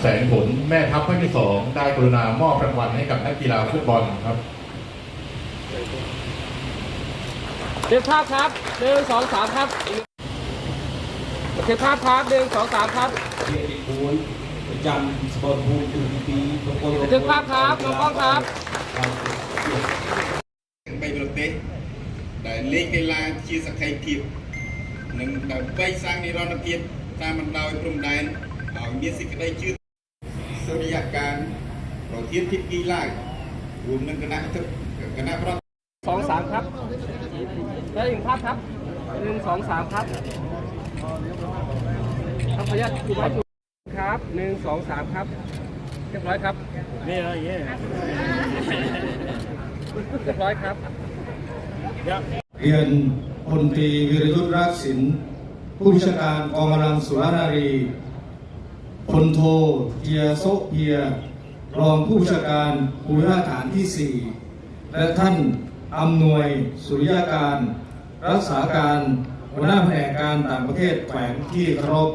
แสงผลแม่ทัพภาคที่สองได้กรุณามอบรางวัลให้กับนักกีฬาฟุตบอลครับเทปภาพครับหนึ่งสองสามครับเทปภาพครับหนึ่งสองสามครับเกียรติประจำสปอร์ตบูมจุฬาปีเทปภาพครับน้องก้องครับ เล่นกีฬาเชียร์สกายเพียบหนึ่งแต่ไปสร้างในรันดเพียบตามมันดาวกลุ่มแดนเอาเมียสิกได้ชื่อสุริยการเราเทียบทิพกีฬารวมหนั่งคณะคณะพระสองสามครับได้หนึ่งภาพครับหนึ่งสองสามครับครับพยาธิดูไว้ดูครับหนึ่งสองสามครับเรียบร้อยครับนี่เลยเรียบร้อยครับ Yep. เรียนพลตรีวิรยุทธรักษินผู้บัญชาการกองกำลังสุรนารีพลโทเทียโซเพีย รองผู้บัญชาการภูมิภาคฐานที่ 4 และท่านอำนวยสุริยาการ รักษาการหัวหน้าแผนกการต่างประเทศแขวงที่เคารพ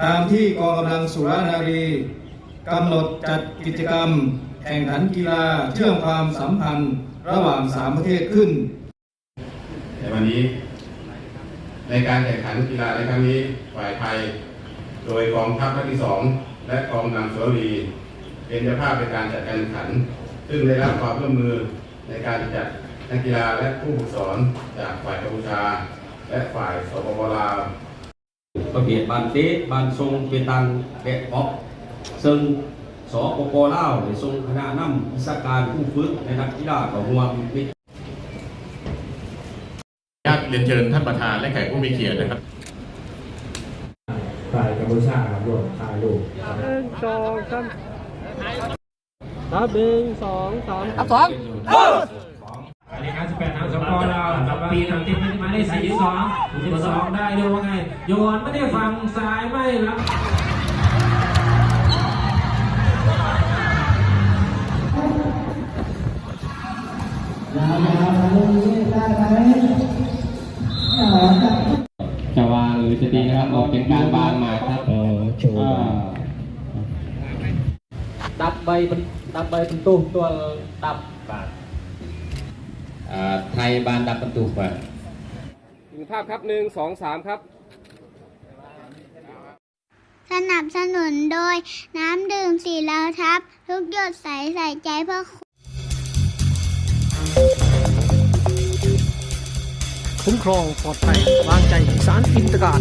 ตามที่กองกำลังสุรนารีกำหนดจัดกิจกรรมแข่งขันกีฬาเชื่อมความสัมพันธ์ระหว่างสามประเทศขึ้น ในวันนี้ ในการแข่งขันกีฬาในครั้งนี้ฝ่ายไทย โดยกองทัพภาคที่สองและกองนำสวรีเป็นเจ้าภาพในการจัดการแข่งขัน ซึ่งได้รับความร่วมมือในการจัดนักกีฬาและผู้ฝึกสอนจากฝ่ายกัมพูชา และฝ่ายสปปลาวประเบียดบานเตะบานทรงเปตังแบะป๊อกซึ่งสปปลาวได้ทรงคณะนำวิชาการผู้ฝึกในนักกีฬาของรวมมิ เรียนเชิญท่านประธานและแขกผู้มีเกียรตินะครับฝ่ายกัมพูชาครับร่วมถ่ายรูปครับหนึ่งสองสามครับหนึ่งสองสามอับสองอันนี้การสิบแปดทางสปอเราตับปีทางทีมนี้มาได้สี่สองสิบสองได้ดูว่าไง โยนไม่ได้ฝั่งซ้ายไม่รับ จะวางหรือจะตีนะครับออกเป็นการวางมาครับอ่าดับใบเป็นดับใบเป็นตู้ตัวดับอ่าไทยบานดับประตูก่อนหนึ่งภาพครับหนึ่งสองสามครับ สนับสนุนโดยน้ำดื่มสีเหลาทับ ทุกหยดใสใส่ใจเพื่อ คุ้มครองปลอดภัยวางใจสารอินตกาศ